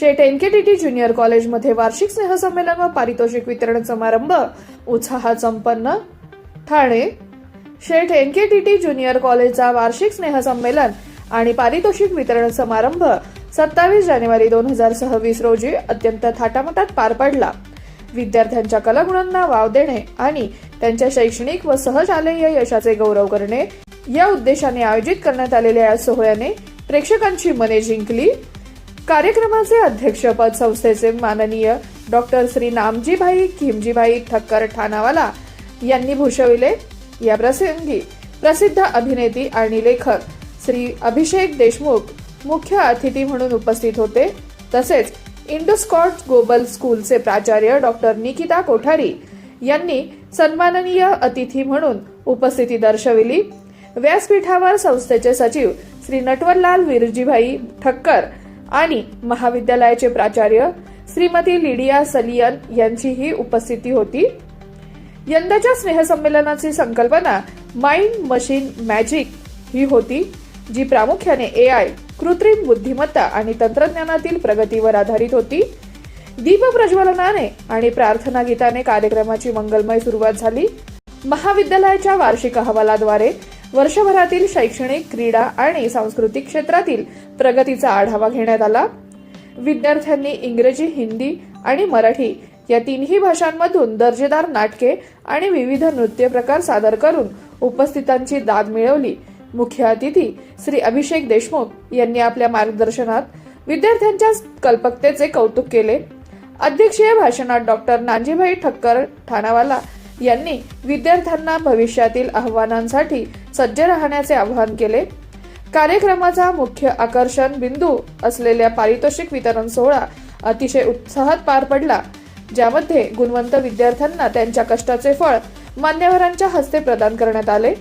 शेठ एनकेटीटी junior कॉलेजमध्ये वार्षिक स्नेहसंमेलन व पारितोषिक वितरण समारंभ उत्साहात संपन्न. ठाणे. शेठ एनकेटीटी ज्युनियर कॉलेजचा वार्षिक स्नेहसंमेलन आणि पारितोषिक वितरण समारंभ सत्तावीस जानेवारी दोन हजार सव्वीस रोजी अत्यंत थाटामाटात पार पडला. विद्यार्थ्यांच्या कलागुणांना वाव देणे आणि त्यांच्या शैक्षणिक व सहशालेय यशाचे गौरव करणे या उद्देशाने आयोजित करण्यात आलेल्या या सोहळ्याने प्रेक्षकांची मने जिंकली. कार्यक्रमाचे अध्यक्षपद संस्थेचे माननीय डॉक्टर श्री नामजीभाई खिमजीभाई ठक्कर ठाणावाला यांनी भूषविले. या प्रसंगी प्रसिद्ध अभिनेती आणि लेखक श्री अभिषेक देशमुख मुख्य अतिथी म्हणून उपस्थित होते. तसेच इंडोस्कॉट ग्लोबल स्कूलचे प्राचार्य डॉक्टर निकिता कोठारी यांनी सन्माननीय अतिथी म्हणून उपस्थिती दर्शविली. व्यासपीठावर संस्थेचे सचिव श्री नटवरलाल विरजीभाई ठक्कर आणि महाविद्यालयाचे प्राचार्य श्रीमती लिडिया सलियन यांचीही उपस्थिती होती. यंदाच्या स्नेहसंमेलनाची संकल्पना माइंड मशीन मॅजिक ही होती जी प्रामुख्याने ए आय कृत्रिम बुद्धिमत्ता आणि तंत्रज्ञानातील प्रगतीवर आधारित होती. दीप प्रज्वलनाने आणि प्रार्थना गीताने कार्यक्रमाची मंगलमय सुरुवात झाली. महाविद्यालयाच्या वार्षिक अहवालाद्वारे वर्षभरातील शैक्षणिक क्रीडा आणि सांस्कृतिक क्षेत्रातील प्रगतीचा आढावा घेण्यात आला. विद्यार्थ्यांनी इंग्रजी हिंदी आणि मराठी या तिन्ही भाषांमधून दर्जेदार नाटके आणि विविध नृत्य प्रकार सादर करून उपस्थितांची दाद मिळवली. मुख्य अतिथी श्री अभिषेक देशमुख यांनी आपल्या मार्गदर्शनात विद्यार्थ्यांच्या कल्पकतेचे कौतुक केले. अध्यक्षीय भाषणात डॉक्टर नांजीभाई ठक्कर ठाणावाला यांनी विद्यार्थ्यांना भविष्यातील आव्हानांसाठी सज्ज राहण्याचे आवाहन केले. कार्यक्रमाचा मुख्य आकर्षण बिंदू असलेल्या पारितोषिक वितरण सोहळा अतिशय उत्साहात पार पडला. ज्यामध्ये गुणवंत विद्यार्थ्यांना त्यांच्या कष्टाचे फळ मान्यवरांच्या हस्ते प्रदान करण्यात आले.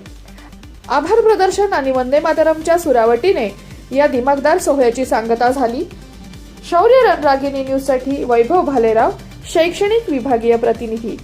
आभार प्रदर्शन आणि वंदे मातरमच्या सुरावटीने या दिमागदार सोहळ्याची सांगता झाली. शौर्य रणरागिणी न्यूजसाठी वैभव भालेराव शैक्षणिक विभागीय प्रतिनिधी.